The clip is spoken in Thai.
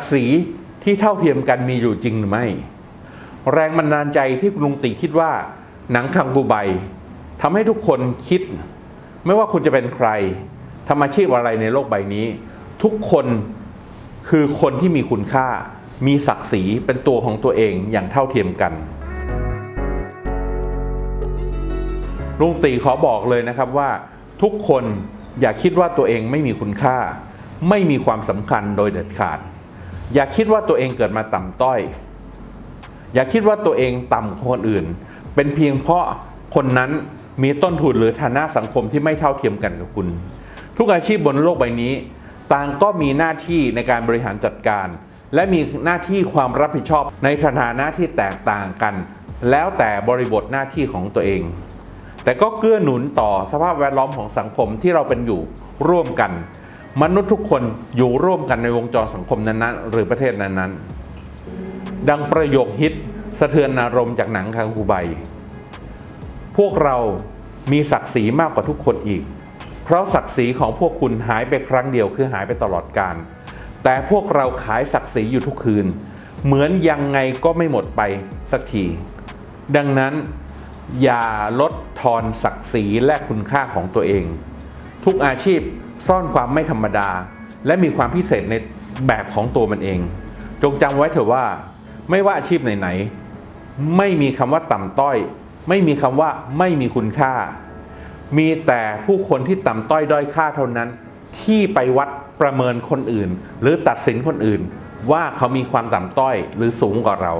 ดิ์ศรีที่เท่าเทียมกันมีอยู่จริงหรือไม่ แรงบันดาลใจที่คุณลุงตีคิดว่า หนังคังกูใบทำให้ทุกคนคิด ไม่ว่าคุณจะเป็นใครทำอาชีพอะไรในโลกใบนี้ ทุกคนคือคนที่มีคุณค่า มีศักดิ์ศรีเป็นตัวของตัวเองอย่างเท่าเทียมกันลุงตีขอบอกเลยนะครับว่าทุกคนอย่าคิดว่าตัวเองไม่มีคุณค่า ไม่มีความสำคัญโดยเด็ดขาด อย่าคิดว่าตัวเองเกิดมาต่ำต้อย อย่าคิดว่าตัวเองต่ำกว่าคนอื่น เป็นเพียงเพราะคนนั้นมีต้นทุนหรือฐานะสังคมที่ไม่เท่าเทียมกันกับคุณ ทุกอาชีพบนโลกใบนี้ ต่างก็มีหน้าที่ในการบริหารจัดการ และมีหน้าที่ความรับผิดชอบในสถานะที่แตกต่างกัน แล้วแต่บริบทหน้าที่ของตัวเอง แต่ก็เกื้อหนุนต่อสภาพแวดล้อมของสังคมที่เราเป็นอยู่ร่วมกัน มนุษย์ทุกคนอยู่ร่วมกันในวงจรสังคมนั้นๆ หรือประเทศนั้นๆ ดังประโยคฮิตสะเทือนอารมณ์จากหนังคังคูใบ พวกเรามีศักดิ์ศรีมากกว่าทุกคนอีก เพราะศักดิ์ศรีของพวกคุณหายไปครั้งเดียวคือหายไปตลอดกาลแต่พวกเราขายศักดิ์ศรีอยู่ทุกคืน เหมือนยังไงก็ไม่หมดไปสักที ดังนั้นอย่าลดทอนศักดิ์ศรีและคุณค่าของตัวเอง ทุกอาชีพซ่อนความไม่ธรรมดา และมีความพิเศษในแบบของตัวมันเอง จงจำไว้เถอะว่า ไม่ว่าอาชีพไหนๆไม่มีคำว่าต่ำต้อย ไม่มีคำว่าไม่มีคุณค่า มีแต่ผู้คนที่ต่ำต้อยด้อยค่าเท่านั้น ที่ไปวัดประเมินคนอื่น หรือตัดสินคนอื่น ว่าเขามีความต่ำต้อยหรือสูงกว่าเรา